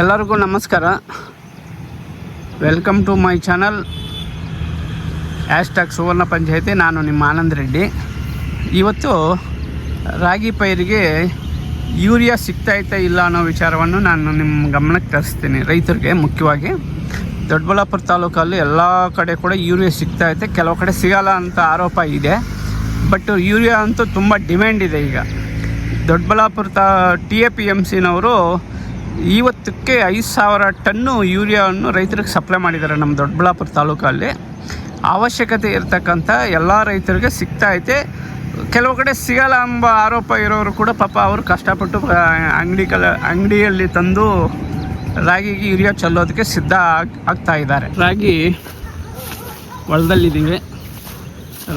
ಎಲ್ಲರಿಗೂ ನಮಸ್ಕಾರ. Welcome to my channel hashtag Suvarna Panchayati. ನಾನು ನಿಮ್ಮ ಆನಂದ್ ರೆಡ್ಡಿ. ಇವತ್ತು ರಾಗಿ ಪೈರಿಗೆ ಯೂರಿಯಾ ಸಿಗ್ತಾಯ್ತಾ ಇಲ್ಲ ಅನ್ನೋ ವಿಚಾರವನ್ನು ನಾನು ನಿಮ್ಮ ಗಮನಕ್ಕೆ ತರಿಸ್ತೀನಿ. ರೈತರಿಗೆ ಮುಖ್ಯವಾಗಿ. ದೊಡ್ಡಬಳ್ಳಾಪುರ ತಾಲೂಕಲ್ಲಿ ಎಲ್ಲ ಕಡೆ ಕೂಡ ಯೂರಿಯಾ ಸಿಗ್ತಾಯಿದೆ ಕೆಲವು ಕಡೆ ಸಿಗಲ್ಲ ಅಂತ ಆರೋಪ ಇದೆ. ಬಟ್ ಯೂರಿಯಾ ಅಂತೂ ತುಂಬ ಡಿಮ್ಯಾಂಡ್ ಇದೆ ಈಗ. ದೊಡ್ಡಬಳ್ಳಾಪುರ ತಾ ಟಿ ಎ ಪಿ ಎಂ ಸಿನವರು ಇವತ್ತಕ್ಕೆ ಐದು ಸಾವಿರ ಟನ್ನು ಯೂರಿಯಾವನ್ನು ರೈತರಿಗೆ ಸಪ್ಲೈ ಮಾಡಿದ್ದಾರೆ ನಮ್ಮ ದೊಡ್ಡಬಳ್ಳಾಪುರ ತಾಲೂಕಲ್ಲಿ. ಅವಶ್ಯಕತೆ ಇರತಕ್ಕಂಥ ಎಲ್ಲ ರೈತರಿಗೆ ಸಿಗ್ತಾ ಐತೆ. ಕೆಲವು ಕಡೆ ಸಿಗಲ್ಲ ಎಂಬ ಆರೋಪ ಇರೋರು ಕೂಡ ಪಾಪ ಅವರು ಕಷ್ಟಪಟ್ಟು ಅಂಗಡಿ ಕಲ, ಅಂಗಡಿಯಲ್ಲಿ ತಂದು ರಾಗಿಗೆ ಯೂರಿಯಾ ಚೆಲ್ಲೋದಕ್ಕೆ ಸಿದ್ಧ ಆಗ್, ಆಗ್ತಾ ಇದ್ದಾರೆ. ರಾಗಿ ಹೊಲದಲ್ಲಿದ್ದೀವಿ.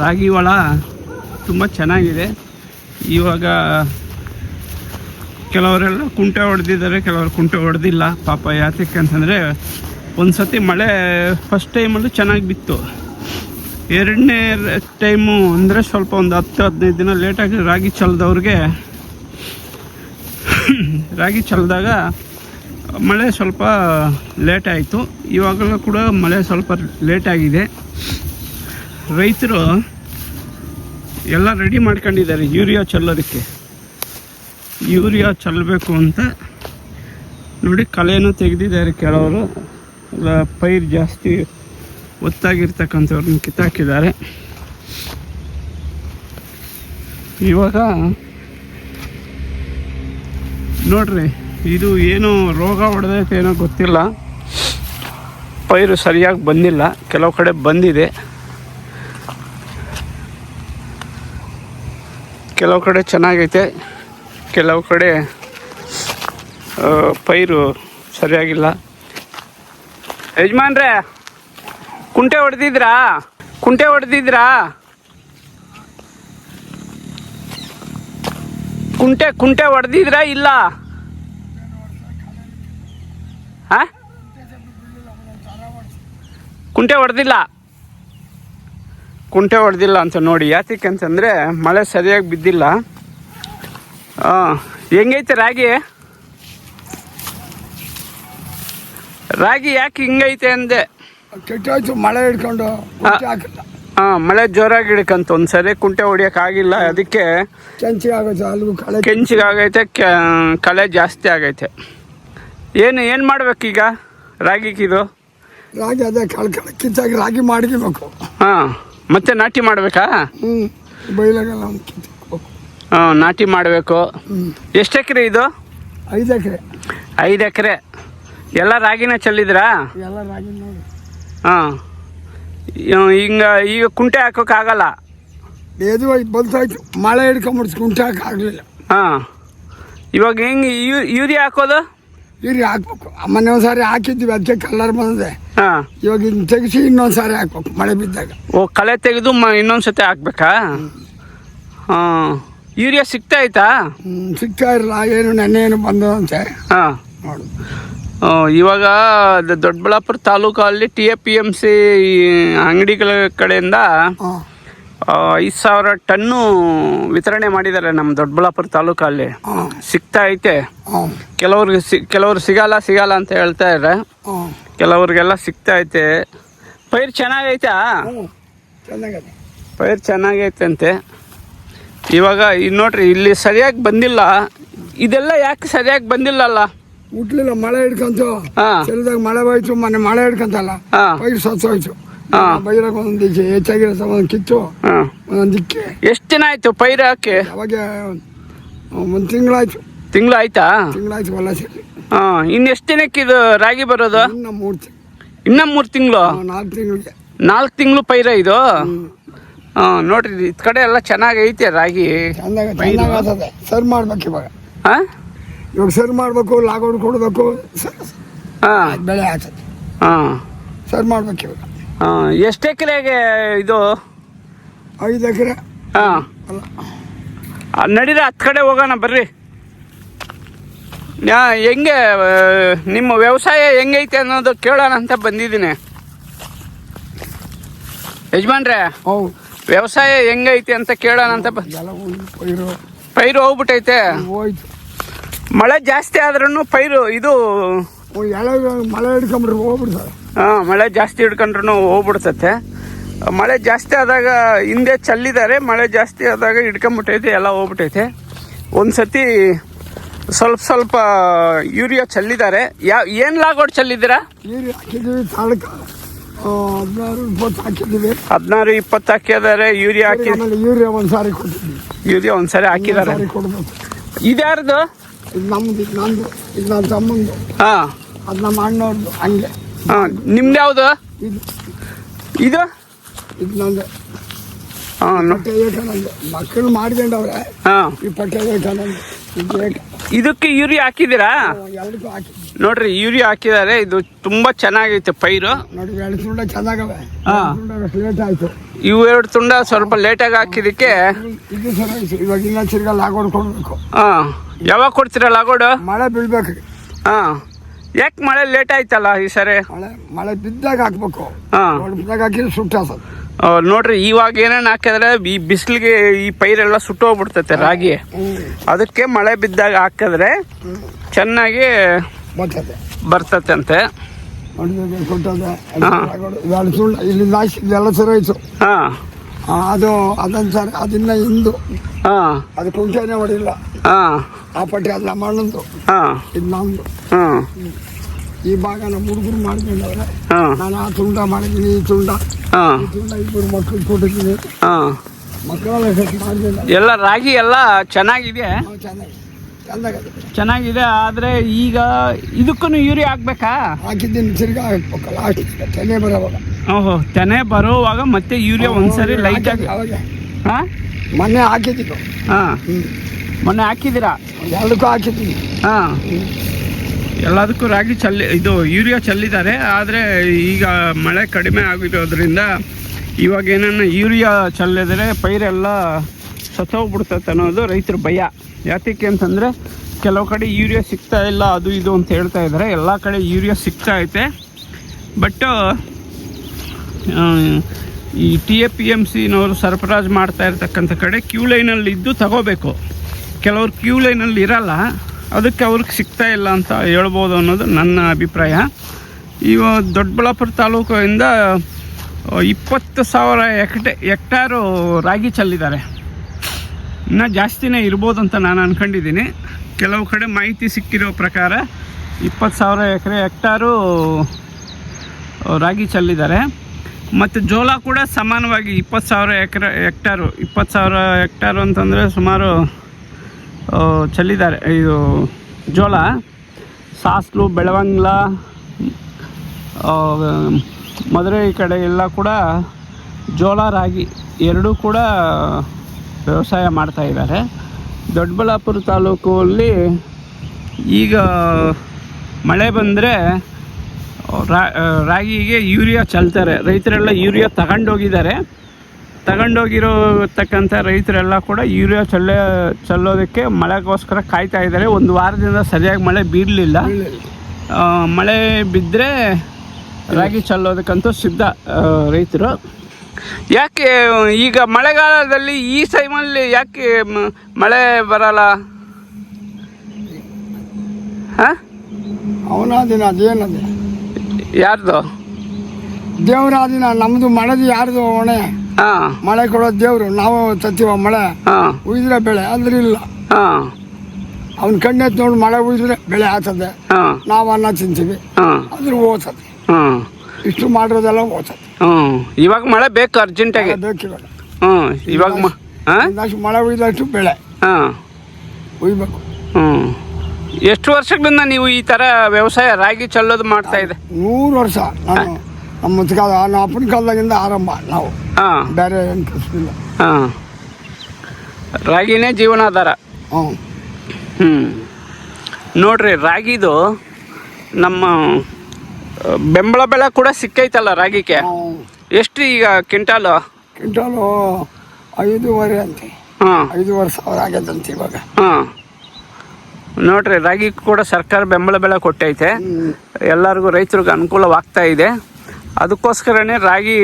ರಾಗಿ ಹೊಲ ತುಂಬ ಚೆನ್ನಾಗಿದೆ. ಇವಾಗ ಕೆಲವರೆಲ್ಲ ಕುಂಟೆ ಹೊಡೆದಿದ್ದಾರೆ, ಕೆಲವರು ಕುಂಟೆ ಹೊಡೆದಿಲ್ಲ. ಪಾಪ ಯಾತಕ್ಕೆ ಅಂತಂದರೆ ಒಂದು ಸತಿ ಮಳೆ ಫಸ್ಟ್ ಟೈಮಲ್ಲೂ ಚೆನ್ನಾಗಿ ಬಿತ್ತು. ಎರಡನೇ ಟೈಮು ಅಂದರೆ ಸ್ವಲ್ಪ ಒಂದು ಹತ್ತು, ಹದಿನೈದು ದಿನ ಲೇಟಾಗಿ ರಾಗಿ ಚಲ್ದವ್ರಿಗೆ, ರಾಗಿ ಚಲ್ದಾಗ ಮಳೆ ಸ್ವಲ್ಪ ಲೇಟ್ ಆಯಿತು. ಇವಾಗಲೂ ಕೂಡ ಮಳೆ ಸ್ವಲ್ಪ ಲೇಟಾಗಿದೆ ರೈತರು ಎಲ್ಲ ರೆಡಿ ಮಾಡ್ಕೊಂಡಿದ್ದಾರೆ ಯೂರಿಯಾ ಚೆಲ್ಲೋದಕ್ಕೆ. ಯೂರಿಯಾ ಚೆಲ್ಲಬೇಕು ಅಂತ ನೋಡಿ ಕಲೆಯನ್ನು ತೆಗೆದಿದ್ದಾರೆ ಕೆಲವರು. ಪೈರು ಜಾಸ್ತಿ ಒತ್ತಾಗಿರ್ತಕ್ಕಂಥವ್ರನ್ನ ಕಿತ್ತಾಕಿದ್ದಾರೆ. ಇವಾಗ ನೋಡ್ರಿ, ಇದು ಏನು ರೋಗ ಹೊಡೆದೈತೆ ಏನೋ ಗೊತ್ತಿಲ್ಲ. ಪೈರು ಸರಿಯಾಗಿ ಬಂದಿಲ್ಲ, ಕೆಲವು ಕಡೆ ಬಂದಿದೆ. ಕೆಲವು ಕಡೆ ಚೆನ್ನಾಗೈತೆ. ಕೆಲವು ಕಡೆ ಪೈರು ಸರಿಯಾಗಿಲ್ಲ. ಯಜಮಾನ್ರೆ, ಕುಂಟೆ ಹೊಡೆದಿದ್ರಾ? ಕುಂಟೆ ಹೊಡೆದಿದ್ರಾ? ಕುಂಟೆ ಕುಂಟೆ ಹೊಡೆದಿದ್ರಾ ಇಲ್ಲ? ಹಾ ಕುಂಟೆ ಹೊಡೆದಿಲ್ಲ? ಕುಂಟೆ ಹೊಡೆದಿಲ್ಲ ಅಂತ ನೋಡಿ ಯಾತಕ್ಕೆ ಅಂತಂದರೆ ಮಳೆ ಸರಿಯಾಗಿ ಬಿದ್ದಿಲ್ಲ. ಹಾಂ ಹೆಂಗೈತೆ ರಾಗಿ? ರಾಗಿ ಯಾಕೆ ಹಿಂಗೈತೆ ಅಂದೆ? ಕೆಟ್ಟೋಯ್ತು ಮಳೆ ಹಿಡ್ಕೊಂಡು ಹಾ ಮಳೆ ಜೋರಾಗಿ ಹಿಡ್ಕಂತ ಒಂದ್ಸರಿ ಕುಂಟೆ ಹೊಡಿಯೋಕ್ಕಾಗಿಲ್ಲ ಅದಕ್ಕೆ ಕೆಂಚಿ ಆಗೈತೆ ಅಲ್ಲಿಗೂ ಕಳೆ. ಕೆಂಚಿಗಾಗೈತೆ ಕಳೆ ಜಾಸ್ತಿ ಆಗೈತೆ. ಏನು ಏನು ಮಾಡ್ಬೇಕೀಗ ರಾಗಿಗಿದು ರಾಗಿ ಅದೇ ಕಳೆ ಕಳೆ ಕಿತ್ತಾಗಿ ರಾಗಿ ಮಾಡಿಬೇಕು ಹಾಂ ಮತ್ತೆ ನಾಟಿ ಮಾಡಬೇಕಾ? ಹ್ಞೂ ಬೈಲಾಗಲ್ಲ ನಾಟಿ ಮಾಡಬೇಕು. ಎಷ್ಟು ಎಕರೆ ಇದು? ಐದು ಎಕರೆ. ಐದು ಎಕರೆ. ಎಲ್ಲ ರಾಗಿನ ಚೆಲ್ಲಿದ್ರಾ? ಎಲ್ಲ ರಾಗಿ ನೋಡಿ. ಹಾಂ. ಹಿಂಗ ಈಗ ಕುಂಟೆ ಹಾಕೋಕ್ಕಾಗಲ್ಲ ಎದು ಬಲ್ತಾಯ್ತು ಮಳೆ ಹಿಡ್ಕೊಂಬಿಡ್ತು ಕುಂಟೆ ಹಾಕಿ ಆಗಲಿಲ್ಲ. ಹಾಂ. ಇವಾಗ ಹೆಂಗೆ ಯೂ- ಯೂರಿಯಾ ಹಾಕೋದು? ಯೂರಿಯಾ ಹಾಕ್ಬೇಕು. ಮೊನ್ನೆ ಒಂದು ಸಾರಿ ಹಾಕಿದ್ವಿ ಅದಕ್ಕೆ ಕಲರ್ ಬಂದಿದೆ. ಹಾಂ. ಇವಾಗ ಇನ್ನು ತೆಗಿಸಿ ಇನ್ನೊಂದು ಸಾರಿ ಹಾಕ್ಬೇಕು ಮಳೆ ಬಿದ್ದಾಗ. ಓ ಕಳೆ ತೆಗೆದು ಮ ಇನ್ನೊಂದು ಸತಿ ಹಾಕ್ಬೇಕಾ ಹಾಂ. ಯೂರಿಯಾ ಸಿಗ್ತಾ ಐತಾ ಸಿಗ್ತಾ ಇರಲ್ಲ. ಏನು ನೆನ್ನೆ ಏನು ಬಂದು ಅಂತೆ ಹಾಂ. ನೋಡು. ಇವಾಗ ದ- ದೊಡ್ಡಬಳ್ಳಾಪುರ ತಾಲೂಕಲ್ಲಿ T A P M C ಅಂಗಡಿಗಳ ಕಡೆಯಿಂದ ಹಾಂ. ಐದು ಸಾವಿರ ಟನ್ನು ವಿತರಣೆ ಮಾಡಿದ್ದಾರೆ ನಮ್ಮ ದೊಡ್ಡಬಳ್ಳಾಪುರ ತಾಲೂಕಲ್ಲಿ. ಹಾಂ. ಸಿಗ್ತಾ ಐತೆ. ಹಾಂ. ಕೆಲವ್ರಿಗೆ ಸಿ ಕೆಲವ್ರು ಸಿಗಲ್ಲ ಸಿಗಲ್ಲ ಅಂತ ಹೇಳ್ತಾ ಇದ್ದಾರೆ ಹಾಂ. ಕೆಲವ್ರಿಗೆಲ್ಲ ಸಿಗ್ತಾ ಐತೆ. ಪೈರು ಚೆನ್ನಾಗೈತಾ? ಹ್ಞೂ ಚೆನ್ನಾಗದೆ ಪೈರು ಚೆನ್ನಾಗೈತೆ ಅಂತೆ. ಇವಾಗ ಇಲ್ಲಿ ನೋಡ್ರಿ ಇಲ್ಲಿ ಸರಿಯಾಗಿ ಬಂದಿಲ್ಲ. ಇದೆಲ್ಲ ಯಾಕೆ ಸರಿಯಾಗಿ ಬಂದಿಲ್ಲಲ್ಲ? ಹುಟ್ಲಿಲ್ಲ ಮಳೆ ಹಿಡ್ಕೊಂತು. ಹಾಂ. ಚೆಲ್ದಾಗ ಮಳೆ ಹೋಯ್ತು ಮೊನ್ನೆ ಮಳೆ ಹಿಡ್ಕೊಂತಲ್ಲ. ಪೈರು ಸತ್ತೋಯ್ತು ಹೋಯ್ತು. ಪೈರಕ್ಕೆ ಒಂದೊಂದು ದಿಕ್ಕೆ ಹೆಚ್ಚಾಗಿರೋ ಒಂದೊಂದು ಕಿತ್ತು. ಒಂದೊಂದು ದಿಕ್ಕೆ. ಎಷ್ಟು ದಿನ ಆಯ್ತು ಪೈರು ಹಾಕಿ? ಅವಾಗ ಒಂದು ತಿಂಗಳಾಯ್ತು. ತಿಂಗಳು ಆಯ್ತಾ? ತಿಂಗಳಾಯ್ತು ಹೊಲ ಸೇರಿ. ಹಾಂ ಇನ್ನು ಎಷ್ಟು ದಿನಕ್ಕೆ ಇದು ರಾಗಿ ಬರೋದು? ಇನ್ನು ಮೂರು ತಿಂಗಳು. ಇನ್ನ ಮೂರು ತಿಂಗಳು? ನಾಲ್ಕು ತಿಂಗಳಿಗೆ. ನಾಲ್ಕು ತಿಂಗಳು ಪೈರ ಇದು? ಹಾಂ ನೋಡ್ರಿ ಇದ್ ಕಡೆ ಎಲ್ಲ ಚೆನ್ನಾಗೈತೆ ರಾಗಿ. ಚಂದಾಗ ಚೆನ್ನಾಗಿ ಆಗ್ತದೆ ಸರ್ ಮಾಡ್ಬೇಕು ಇವಾಗ. ಹಾಂ? ಇವಾಗ ಸರ್ ಮಾಡಬೇಕು ಲಾಗೌಡ್ ಕೊಡಬೇಕು. ಹಾಂ. ಬೆಳೆ ಆಗ್ತದೆ ಹಾಂ. ಸರ್ ಮಾಡ್ಬೇಕು ಇವಾಗ. ಹಾಂ ಎಷ್ಟು ಎಕರೆಗೆ ಇದು? ಐದು ಎಕರೆ. ಹಾಂ. ನಡೀರಿ ಹತ್ತು ಕಡೆ ಹೋಗೋಣ ಬರ್ರಿ. ಹೆಂಗೆ ನಿಮ್ಮ ವ್ಯವಸಾಯ ಹೆಂಗೈತೆ ಅನ್ನೋದು ಕೇಳೋಣ ಅಂತ ಬಂದಿದ್ದೀನಿ. ಯಜಮಾನ್ರೆ? ಹೌದು. ವ್ಯವಸಾಯ ಹೆಂಗೈತಿ ಅಂತ ಕೇಳೋಣ ಅಂತ ಪೈರು. ಪೈರು ಹೋಗ್ಬಿಟ್ಟೈತೆ. ಹೋಯ್ತು. ಮಳೆ ಜಾಸ್ತಿ ಆದ್ರೂ ಪೈರು ಇದು ಎಳೆ ಮಳೆ ಹಿಡ್ಕೊಂಡ್ರೆ ಹೋಗ್ಬಿಡ್ತಾರೆ ಹಾಂ ಮಳೆ ಜಾಸ್ತಿ ಹಿಡ್ಕೊಂಡ್ರೂ ಹೋಗ್ಬಿಡ್ತತೆ. ಮಳೆ ಜಾಸ್ತಿ ಆದಾಗ ಹಿಂದೆ ಚಲ್ಲಿದ್ದಾರೆ ಮಳೆ ಜಾಸ್ತಿ ಆದಾಗ ಹಿಡ್ಕೊಂಬಿಟ್ಟೈತೆ ಎಲ್ಲ ಹೋಗ್ಬಿಟ್ಟೈತೆ. ಒಂದು ಸತಿ ಸ್ವಲ್ಪ ಸ್ವಲ್ಪ ಯೂರಿಯಾ ಚಲ್ಲಿದ್ದಾರೆ. ಯಾವ ಏನು ಲಾಗೋಡ್ ಚಲ್ಲಿದ್ದೀರಾ? ಹದಿನಾರು ಇಪ್ಪತ್ತು ಹಾಕಿದ್ದೀವಿ. ಹದಿನಾರು ಇಪ್ಪತ್ತು ಹಾಕಿದ್ದಾರೆ ಯೂರಿಯಾ ಹಾಕಿ ಆಮೇಲೆ ಯೂರಿಯಾ ಒಂದು ಸಾರಿ ಕೊಟ್ಟಿದ್ದೀವಿ. ಯೂರಿಯಾ ಒಂದ್ ಸಾರಿ ಹಾಕಿದ್ದಾರೆ. ಸಾರಿ ಕೊಡ್ಬೇಕು. ಇದ್ಯಾರ್ದು ಇದು ನಮ್ಮದು ಇದು ನಂದು ಇದು ನನ್ನ ತಮ್ಮಂದು. ಹಾಂ. ಅದು ನಮ್ಮ ಅಣ್ಣವ್ರದ್ದು ಹಂಗೆ. ಹಾಂ ನಿಮ್ದು ಯಾವುದು? ಇದು. ಇದು? ಇದು ನಂದು. ಹಾಂ ಪಟ್ಟೆ ಏಕಾನಂದ ಮಕ್ಕಳು ಮಾಡ್ಕೊಂಡವ್ರೆ ಹಾಂ. ಈ ಪಟ್ಟೆ ಏಕಾನಂದ ಇದು ಏಕ. ಇದಕ್ಕೆ ಯೂರಿಯಾ ಹಾಕಿದ್ದೀರಾ? ಎಲ್ಲರಿಗೂ ಹಾಕಿ ನೋಡ್ರಿ ಯೂರಿಯಾ ಹಾಕಿದ್ದಾರೆ. ಇದು ತುಂಬಾ ಚೆನ್ನಾಗೈತೆ ಪೈರು. ನೋಡಿ ಎರಡು ತುಂಡ ಚೆನ್ನಾಗವೆ. ಹಾ. ಲೇಟ್ ಆಯ್ತು. ಇವು ಎರಡು ತುಂಡ ಸ್ವಲ್ಪ ಲೇಟಾಗಿ ಹಾಕಿದಕ್ಕೆ ಇದು ಸರಿ ಆಯ್ತು ಇವಾಗ ಇನ್ನ ತಿರ್ಗಾ ಲಾಗೋಡ್ ಕೊಡ್ಬೇಕು. ಹಾ. ಯಾವಾಗ ಕೊಡ್ತೀರಲ್ಲ ಲಾಗೋಡು? ಮಳೆ ಬೀಳ್ಬೇಕು. ಹಾ. ಯಾಕೆ ಮಳೆ ಲೇಟ್ ಆಯ್ತಲ್ಲ ಈ ಸರಿ? ಮಳೆ ಮಳೆ ಬಿದ್ದಾಗ ಹಾಕ್ಬೇಕು. ಹಾ. ದೊಡ್ಡ ಬಿದ್ದಾಗ ಹಾಕಿದ್ರೆ ಸುಟ್ಟಾಸದು ಆ, ನೋಡ್ರಿ ಇವಾಗ ಏನೇನು ಹಾಕಿದ್ರೆ ಈ ಬಿಸಿಲಿಗೆ ಈ ಪೈರೆಲ್ಲ ಸುಟ್ಟೋಗ್ಬಿಡ್ತೈತೆ ರಾಗಿ. ಅದಕ್ಕೆ ಮಳೆ ಬಿದ್ದಾಗ ಹಾಕಿದ್ರೆ ಚೆನ್ನಾಗಿ ಬರ್ತದೆ. ಬರ್ತತಂತೆ ಸುಳ್ಳು ಇಲ್ಲಿಂದ ಹಾಕಿದ್ದು ಎಲ್ಲ ಸರಿ ಆಯ್ತು. ಹಾ. ಅದು ಅದೊಂದು ಸರ್ ಅದನ್ನ ಹಿಂದು ಹಾ. ಅದು ಕುಂಟೆನೇ ಹೊಡಿಲ್ಲ ಹಾ. ಆ ಪಟ್ಟಿ ಅದು ನಮ್ಮ ಅಣ್ಣಂದು ಹಾ. ಇದು ನಮ್ಮದು ಹಾ. ಈ ಭಾಗ ನಮ್ಮ ಹುಡುಗರು ಮಾಡ್ಕೊಂಡವ್ರೆ. ಹಾ. ನಾನು ಆ ತುಂಡ ಮಾಡಿದ್ದೀನಿ ಈ ತುಂಡ. ಹಾ. ಈ ತುಂಡ ಇಬ್ಬರು ಮಕ್ಕಳು ಕೊಟ್ಟಿದ್ದೀನಿ. ಹಾ. ಮಕ್ಕಳೆಲ್ಲ ಎಲ್ಲ ರಾಗಿ ಎಲ್ಲ ಚೆನ್ನಾಗಿದೆ. ಚೆನ್ನಾಗಿ ಚೆನ್ನಾಗದೆ ಚೆನ್ನಾಗಿದೆ ಆದರೆ ಈಗ ಇದಕ್ಕೂ ಯೂರಿಯಾ ಹಾಕ್ಬೇಕಾ? ಹಾಕಿದ್ದೀನಿ ತಿರ್ಗಿ ಹಾಕ್ಬೇಕು ಲಾಸ್ಟ್ ತೆನೆ ಬರೋವಾಗ. ಓಹೋ ತೆನೆ ಬರುವಾಗ ಮತ್ತೆ ಯೂರಿಯಾ ಒಂದ್ಸರಿ ಲೈಟ್ ಆಗಿ ಹಾಂ? ಮೊನ್ನೆ ಹಾಕಿದ್ದು ಹಾಂ. ಮೊನ್ನೆ ಹಾಕಿದ್ದೀರಾ? ಎಲ್ಲಕ್ಕೂ ಹಾಕಿದ್ದೀನಿ. ಹಾಂ. ಎಲ್ಲದಕ್ಕೂ ರಾಗಿ ಚಲ್ಲಿ ಇದು ಯೂರಿಯಾ ಚೆಲ್ಲಿದ್ದಾರೆ ಆದರೆ ಈಗ ಮಳೆ ಕಡಿಮೆ ಆಗಿರೋದ್ರಿಂದ ಇವಾಗ ಏನನ್ನ ಯೂರಿಯಾ ಚೆಲ್ಲಿದರೆ ಪೈರೆಲ್ಲ ಸತ್ತೋಗ್ಬಿಡ್ತೈತೆ ಅನ್ನೋದು ರೈತರ ಭಯ. ಯಾತಕ್ಕೆ ಅಂತಂದರೆ ಕೆಲವು ಕಡೆ ಯೂರಿಯಾ ಸಿಗ್ತಾ ಇಲ್ಲ, ಅದು ಇದು ಅಂತ ಹೇಳ್ತಾ ಇದ್ದಾರೆ ಎಲ್ಲ ಕಡೆ ಯೂರಿಯಾ ಸಿಗ್ತಾ ಐತೆ. ಬಟ್ ಈ ಟಿ ಎ ಪಿ ಎಂ ಸಿನವರು ಸರಬರಾಜು ಮಾಡ್ತಾ ಇರ್ತಕ್ಕಂಥ ಕಡೆ ಕ್ಯೂ ಲೈನಲ್ಲಿ ಇದ್ದು ತಗೋಬೇಕು. ಕೆಲವ್ರು ಕ್ಯೂ ಲೈನಲ್ಲಿ ಇರಲ್ಲ, ಅದಕ್ಕೆ ಅವ್ರಿಗೆ ಸಿಗ್ತಾ ಇಲ್ಲ ಅಂತ ಹೇಳ್ಬೋದು ಅನ್ನೋದು ನನ್ನ ಅಭಿಪ್ರಾಯ. ಇವ ದೊಡ್ಡಬಳ್ಳಾಪುರ ತಾಲೂಕಿಂದ ಇಪ್ಪತ್ತು ಸಾವಿರ ಎಕ್ಟೆ ಎಕ್ಟಾರು ರಾಗಿ ಚೆಲ್ಲಿದ್ದಾರೆ. ಇನ್ನೂ ಜಾಸ್ತಿನೇ ಇರ್ಬೋದು ಅಂತ ನಾನು ಅಂದ್ಕೊಂಡಿದ್ದೀನಿ ಕೆಲವು ಕಡೆ ಮಾಹಿತಿ ಸಿಕ್ಕಿರೋ ಪ್ರಕಾರ ಇಪ್ಪತ್ತು ಸಾವಿರ ಎಕರೆ ಹೆಕ್ಟಾರು ರಾಗಿ ಚೆಲ್ಲಿದ್ದಾರೆ. ಮತ್ತು ಜೋಳ ಕೂಡ ಸಮಾನವಾಗಿ ಇಪ್ಪತ್ತು ಸಾವಿರ ಎಕರೆ ಹೆಕ್ಟಾರು, ಇಪ್ಪತ್ತು ಸಾವಿರ ಹೆಕ್ಟಾರು ಅಂತಂದರೆ ಸುಮಾರು ಚೆಲ್ಲಿದ್ದಾರೆ. ಇದು ಜೋಳ, ಸಾಸ್ಲು, ಬೆಳವಂಗ್ಲ ಈ ಕಡೆ ಎಲ್ಲ ಕೂಡ ಜೋಳ, ರಾಗಿ ಎರಡೂ ಕೂಡ ವ್ಯವಸಾಯ ಮಾಡ್ತಾ ಇದ್ದಾರೆ. ದೊಡ್ಡಬಳ್ಳಾಪುರ ತಾಲೂಕಲ್ಲಿ ಈಗ ಮಳೆ ಬಂದರೆ ರಾಗಿಗೆ ಯೂರಿಯಾ ಚಲ್ತಾರೆ. ರೈತರೆಲ್ಲ ಯೂರಿಯಾ ತಗೊಂಡೋಗಿದ್ದಾರೆ. ತಗೊಂಡೋಗಿರೋತಕ್ಕಂಥ ರೈತರೆಲ್ಲ ಕೂಡ ಯೂರಿಯಾ ಚೆಲ್ಲ, ಚೆಲ್ಲೋದಕ್ಕೆ ಮಳೆಗೋಸ್ಕರ ಕಾಯ್ತಾ ಇದ್ದಾರೆ. ಒಂದು ವಾರದಿಂದ ಸರಿಯಾಗಿ ಮಳೆ ಬೀಳಲಿಲ್ಲ ಮಳೆ ಬಿದ್ದರೆ ರಾಗಿ ಚೆಲ್ಲೋದಕ್ಕಂತೂ ಸಿದ್ಧ ರೈತರು. ಯಾಕೆ ಈಗ ಮಳೆಗಾಲದಲ್ಲಿ ಈ ಟೈಮಲ್ಲಿ ಯಾಕೆ ಮಳೆ ಬರಲ್ಲ? ಹಾಂ? ಅವನಾದಿನ ಅದೇನದೆ? ಯಾರ್ದು? ದೇವರಾದಿನ ನಮ್ದು ಮಳೆದು ಯಾರ್ದು ಹೊಣೆ? ಮಳೆ ಕೊಡೋ ದೇವರು ನಾವು ತತ್ತೀವ ಮಳೆ? ಉಯ್ದ್ರೆ ಬೆಳೆ ಅಂದ್ರೆ ಇಲ್ಲ. ಹಾಂ. ಅವ್ನ ಕಣ್ಣೆತ್ ನೋಡಿ ಮಳೆ ಉಯ್ದ್ರೆ ಬೆಳೆ ಹಾಕದೆ ಹಾಂ. ನಾವು ಅನ್ನ ತಿಂತೀವಿ. ಹಾಂ. ಅದ್ರ ಓದ್ತದೆ ಹಾಂ. ಇಷ್ಟು ಮಾಡಿರೋದೆಲ್ಲ ಓದ್ತದೆ ಹ್ಞೂ ಇವಾಗ ಮಳೆ ಬೇಕು ಅರ್ಜೆಂಟಾಗಿ ಬೇಕಿವಾಗ ಹ್ಞೂ ಇವಾಗ. ಮ ಹಾಂ ಒಂದಷ್ಟು ಮಳೆ ಉಯ್ದಷ್ಟು ಬೆಳೆ. ಹಾಂ. ಉಯ್ಬೇಕು. ಹ್ಞೂ ಎಷ್ಟು ವರ್ಷಗಳಿಂದ ನೀವು ಈ ಥರ ವ್ಯವಸಾಯ ರಾಗಿ ಚಲ್ಲೋದು ಮಾಡ್ತಾ ಇದೆ? ನೂರು ವರ್ಷ. ನಾನು ನಮ್ಮ ಮುತ್ಕಾಲ ನಮ್ಮ ಅಪ್ಪನ ಕಾಲದಾಗಿಂದ ಆರಂಭ. ನಾವು ಹಾಂ. ಬೇರೆ ಏನು ಹಾಂ. ರಾಗಿನೇ ಜೀವನಾಧಾರ. ಹ್ಞೂ ಹ್ಞೂ ನೋಡ್ರಿ ರಾಗಿದು ನಮ್ಮ ಬೆಂಬಲ ಬೆಲೆ ಕೂಡ ಸಿಕ್ಕೈತಲ್ಲ ರಾಗಿಗೆ? ಎಷ್ಟು ಈಗ ಕ್ವಿಂಟಾಲು? ಕ್ವಿಂಟಾಲು ಐದೂವರೆ ಅಂತೆ. ಹಾಂ. ಐದೂವರೆ ಸಾವಿರ ಆಗ್ಯದಂತೆ ಇವಾಗ. ಹಾಂ. ನೋಡ್ರಿ ರಾಗಿ ಕೂಡ ಸರ್ಕಾರ ಬೆಂಬಲ ಬೆಲೆ ಕೊಟ್ಟೈತೆ. ಎಲ್ಲರಿಗೂ ರೈತರಿಗೆ ಅನುಕೂಲವಾಗ್ತಾ ಇದೆ. ಅದಕ್ಕೋಸ್ಕರನೇ ರಾಗಿ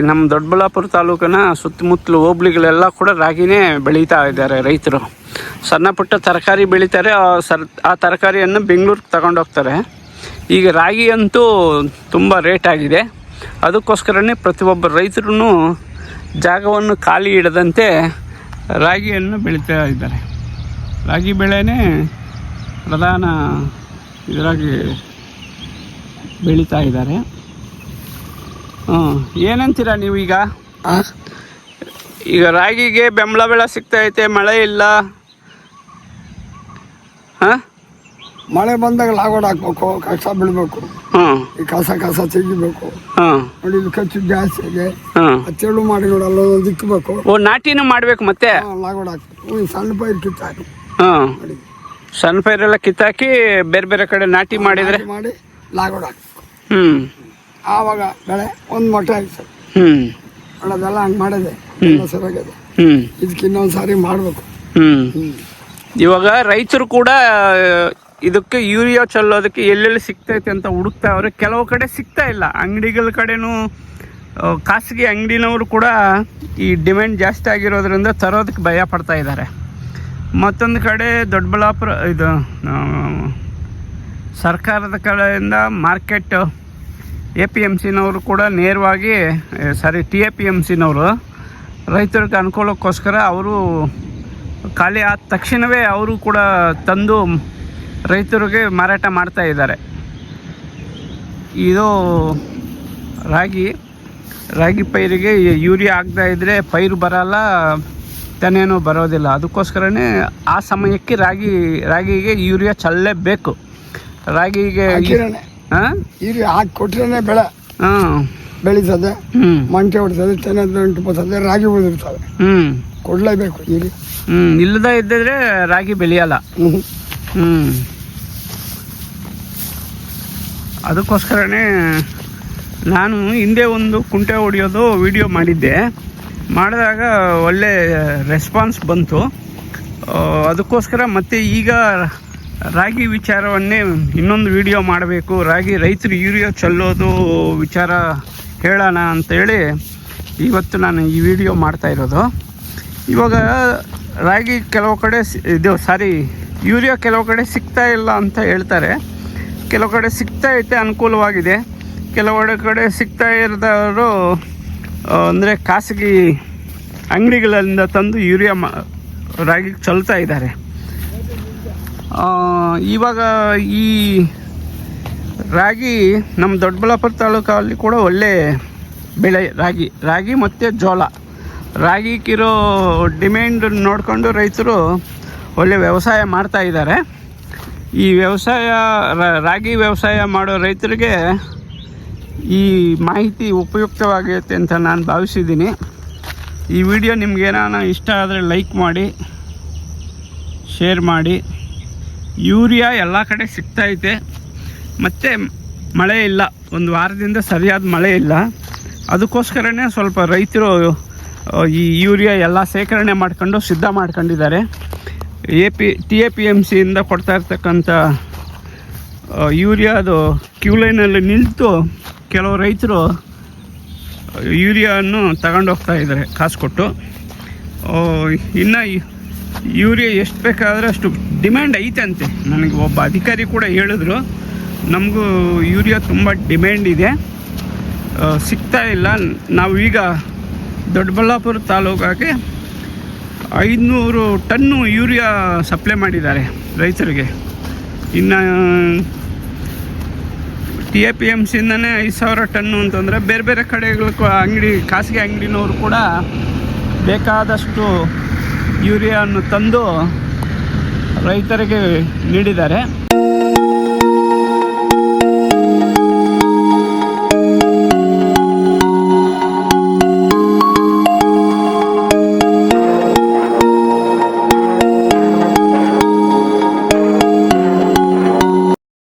ನಮ್ಮ ದೊಡ್ಡಬಳ್ಳಾಪುರ ತಾಲೂಕಿನ ಸುತ್ತಮುತ್ತಲು ಹೋಬ್ಳಿಗಳೆಲ್ಲ ಕೂಡ ರಾಗಿನೇ ಬೆಳೀತಾ ಇದ್ದಾರೆ ರೈತರು. ಸಣ್ಣ ಪುಟ್ಟ ತರಕಾರಿ ಬೆಳೀತಾರೆ ಆ ಸರ್ ಆ ತರಕಾರಿಯನ್ನು ಬೆಂಗಳೂರಿಗೆ ತಗೊಂಡೋಗ್ತಾರೆ. ಈಗ ರಾಗಿ ಅಂತೂ ತುಂಬ ರೇಟ್ ಆಗಿದೆ. ಅದಕ್ಕೋಸ್ಕರನೇ ಪ್ರತಿಯೊಬ್ಬ ರೈತರು ಜಾಗವನ್ನು ಖಾಲಿ ಇಡದಂತೆ ರಾಗಿಯನ್ನು ಬೆಳೀತಾ ಇದ್ದಾರೆ. ರಾಗಿ ಬೆಳೆನೇ ಪ್ರಧಾನ ಇದರಾಗಿ ಬೆಳೀತಾ ಇದ್ದಾರೆ. ಹ್ಞೂ ಏನಂತೀರಾ ನೀವೀಗ? ಈಗ? ರಾಗಿಗೆ ಬೆಂಬಲ ಬೆಳೆ ಐತೆ ಮಳೆ ಇಲ್ಲ. ಹಾಂ? ಮಳೆ ಬಂದಾಗ ಲಾಗೋಡ್ ಹಾಕ್ಬೇಕು ಕಸ ಬೀಳ್ಬೇಕು. ಹಾಂ ಈ ಕಸ ಕಸ ತೆಗಿಬೇಕು. ಹಾಂ ನೋಡಿ ಖರ್ಚು ಜಾಸ್ತಿ ಇದೆ ತೆಳು ಮಾಡಿ ಅಲ್ಲೊಂದು ಇಕ್ಕಬೇಕು ಓ ನಾಟಿನೂ ಮಾಡ್ಬೇಕು ಮತ್ತೆ? ಲಾಗೋಡ್ ಹಾಕ್ಬೇಕು. ಈ ಸಣ್ಣ ಪೈರು ಕಿತ್ತಾಕಿ. ಸಣ್ಣ ಪೈರ್ ಸಣ್ಣ ಪೈರೆಲ್ಲ ಕಿತ್ತಾಕಿ ಬೇರೆ ಬೇರೆ ಕಡೆ ನಾಟಿ ಮಾಡಿದ್ರೆ? ಮಾಡಿ ಲಾಗೋಡ್ ಹಾಕ್ಬೇಕು. ಹ್ಮ್. ಆವಾಗ ಬೆಳೆ ಒಂದು ಮೊಟ್ಟೆ ಆಯ್ತು. ಹ್ಮ್. ಅದೆಲ್ಲ ಹಂಗೆ ಮಾಡಿದೆ. ಎಲ್ಲ ಸರಿಯಾಗಿದೆ ಹ್ಮ್. ಇದಕ್ಕೆ ಇನ್ನೊಂದು ಸಾರಿ ಮಾಡಬೇಕು ಹ್ಞೂ ಇವಾಗ ರೈತರು ಕೂಡ ಇದಕ್ಕೆ ಯೂರಿಯಾ ಚೆಲ್ಲೋದಕ್ಕೆ ಎಲ್ಲೆಲ್ಲಿ ಸಿಗ್ತೈತೆ ಅಂತ ಹುಡುಕ್ತಾ ಅವ್ರೆ ಕೆಲವು ಕಡೆ ಸಿಗ್ತಾ ಇಲ್ಲ. ಅಂಗಡಿಗಳ ಕಡೆನೂ ಖಾಸಗಿ ಅಂಗಡಿನವರು ಕೂಡ ಈ ಡಿಮ್ಯಾಂಡ್ ಜಾಸ್ತಿ ಆಗಿರೋದ್ರಿಂದ ತರೋದಕ್ಕೆ ಭಯ ಪಡ್ತಾ ಇದ್ದಾರೆ. ಮತ್ತೊಂದು ಕಡೆ ದೊಡ್ಡಬಳ್ಳಾಪುರ, ಇದು ಸರ್ಕಾರದ ಕಡೆಯಿಂದ ಮಾರ್ಕೆಟ್, ಎ ಪಿ ಎಂ ಸಿನವರು ಕೂಡ ನೇರವಾಗಿ sorry, T A P M ಸಿನವರು ರೈತರಿಗೆ ಅನುಕೂಲಕ್ಕೋಸ್ಕರ ಅವರು ಖಾಲಿ ಆದ ತಕ್ಷಣವೇ ಅವರು ಕೂಡ ತಂದು ರೈತರಿಗೆ ಮಾರಾಟ ಮಾಡ್ತಾ ಇದ್ದಾರೆ. ಇದು ರಾಗಿ ರಾಗಿ ಪೈರಿಗೆ ಯೂರಿಯಾ ಹಾಕ್ತಾ ಇದ್ದರೆ ಪೈರು ಬರಲ್ಲ ತೆನೇನು ಬರೋದಿಲ್ಲ. ಅದಕ್ಕೋಸ್ಕರನೇ ಆ ಸಮಯಕ್ಕೆ ರಾಗಿ ರಾಗಿಗೆ ಯೂರಿಯಾ ಚಲ್ಲೇಬೇಕು. ರಾಗಿಗೆ ಹಾಂ ಯೂರಿಯಾ ಹಾಕಿ ಕೊಟ್ರೇನೆ ಬೆಳೆ. ಹಾಂ. ಬೆಳೀತದೆ ಹ್ಞೂ ಮಂಟೆ ಹೊಡ್ತದೆ ತೆನೆ ಬರ್ತದೆ ರಾಗಿ ಉಳಿದಿರ್ತದೆ. ಹ್ಞೂ ಕೊಡಲೇಬೇಕು ಯೂರಿಯಾ. ಹ್ಞೂ ಇಲ್ಲದ ಇದ್ದಿದ್ರೆ ರಾಗಿ ಬೆಳೆಯಲ್ಲ. ಹ್ಞೂ ಹ್ಞೂ ಅದಕ್ಕೋಸ್ಕರನೇ ನಾನು ಹಿಂದೆ ಒಂದು ಕುಂಟೆ ಹೊಡೆಯೋದು ವಿಡಿಯೋ ಮಾಡಿದ್ದೆ. ಮಾಡಿದಾಗ ಒಳ್ಳೆ ರೆಸ್ಪಾನ್ಸ್ ಬಂತು. ಅದಕ್ಕೋಸ್ಕರ ಮತ್ತೆ ಈಗ ರಾಗಿ ವಿಚಾರವನ್ನೇ ಇನ್ನೊಂದು ವಿಡಿಯೋ ಮಾಡಬೇಕು. ರಾಗಿ ರೈತರು ಯೂರಿಯಾ ಚೆಲ್ಲೋದು ವಿಚಾರ ಹೇಳೋಣ ಅಂತೇಳಿ ಇವತ್ತು ನಾನು ಈ ವಿಡಿಯೋ ಮಾಡ್ತಾ ಇರೋದು. ಇವಾಗ ರಾಗಿ ಕೆಲವು ಕಡೆ ಇದು ಸಾರಿ ಯೂರಿಯಾ ಕೆಲವು ಕಡೆ ಸಿಗ್ತಾ ಇಲ್ಲ ಅಂತ ಹೇಳ್ತಾರೆ. ಕೆಲವು ಕಡೆ ಸಿಗ್ತಾ ಐತೆ, ಅನುಕೂಲವಾಗಿದೆ. ಕೆಲವು ಕಡೆ ಸಿಗ್ತಾ ಇರೋದವರು ಅಂದರೆ ಖಾಸಗಿ ಅಂಗಡಿಗಳಿಂದ ತಂದು ಯೂರಿಯಾ ಮಾ, ರಾಗಿ ಚಲ್ತಾ ಇದ್ದಾರೆ. ಇವಾಗ ಈ ರಾಗಿ ನಮ್ಮ ದೊಡ್ಡಬಳ್ಳಾಪುರ ತಾಲೂಕಲ್ಲಿ ಕೂಡ ಒಳ್ಳೆ ಬೆಳೆ, ರಾಗಿ ರಾಗಿ ಮತ್ತು ಜೋಳ. ರಾಗಿಗಿರೋ ಡಿಮ್ಯಾಂಡ್ ನೋಡಿಕೊಂಡು ರೈತರು ಒಳ್ಳೆ ವ್ಯವಸಾಯ ಮಾಡ್ತಾ ಇದ್ದಾರೆ. ಈ ವ್ಯವಸಾಯ ರಾಗಿ ವ್ಯವಸಾಯ ಮಾಡೋ ರೈತರಿಗೆ ಈ ಮಾಹಿತಿ ಉಪಯುಕ್ತವಾಗಿರುತ್ತೆ ಅಂತ ನಾನು ಭಾವಿಸಿದ್ದೀನಿ. ಈ ವಿಡಿಯೋ ನಿಮ್ಗೇನಾನ ಇಷ್ಟ ಆದರೆ ಲೈಕ್ ಮಾಡಿ, ಶೇರ್ ಮಾಡಿ. ಯೂರಿಯಾ ಎಲ್ಲ ಕಡೆ ಸಿಗ್ತೈತೆ ಮತ್ತು ಮಳೆ ಇಲ್ಲ. ಒಂದು ವಾರದಿಂದ ಸರಿಯಾದ ಮಳೆ ಇಲ್ಲ. ಅದಕ್ಕೋಸ್ಕರನೇ ಸ್ವಲ್ಪ ರೈತರು ಈ ಯೂರಿಯಾ ಎಲ್ಲ ಸೇಕರಣೆ ಮಾಡ್ಕೊಂಡು, ಸಿದ್ಧ ಮಾಡ್ಕೊಂಡಿದ್ದಾರೆ. A P T A P M ಸಿಯಿಂದ ಕೊಡ್ತಾ ಇರ್ತಕ್ಕಂಥ ಯೂರಿಯಾದು ಕ್ಯೂ ಲೈನಲ್ಲಿ ನಿಂತು ಕೆಲವು ರೈತರು ಯೂರಿಯಾವನ್ನು ತಗೊಂಡು ಹೋಗ್ತಾ ಇದ್ದಾರೆ, ಕಾಸು ಕೊಟ್ಟು. ಇನ್ನು ಯೂರಿಯಾ ಎಷ್ಟು ಬೇಕಾದರೆ ಅಷ್ಟು ಡಿಮ್ಯಾಂಡ್ ಐತಂತೆ. ನನಗೆ ಒಬ್ಬ ಅಧಿಕಾರಿ ಕೂಡ ಹೇಳಿದ್ರು, ನಮಗೂ ಯೂರಿಯಾ ತುಂಬ ಡಿಮ್ಯಾಂಡ್ ಇದೆ. ಸಿಗ್ತಾ ಇಲ್ಲ. ನಾವು ಈಗ ದೊಡ್ಡಬಳ್ಳಾಪುರ ತಾಲೂಕಾಗೆ ಐದುನೂರು ಟನ್ನು ಯೂರಿಯಾ ಸಪ್ಲೈ ಮಾಡಿದ್ದಾರೆ ರೈತರಿಗೆ. ಇನ್ನು, ಟಿ ಎ ಪಿ ಎಂ ಸಿಂದನೇ ಐದು ಸಾವಿರ ಟನ್ನು ಅಂತಂದರೆ ಬೇರೆ ಬೇರೆ ಕಡೆಗಳ ಅಂಗಡಿ, ಖಾಸಗಿ ಅಂಗಡಿನವರು ಕೂಡ ಬೇಕಾದಷ್ಟು ಯೂರಿಯಾವನ್ನು ತಂದು ರೈತರಿಗೆ ನೀಡಿದ್ದಾರೆ.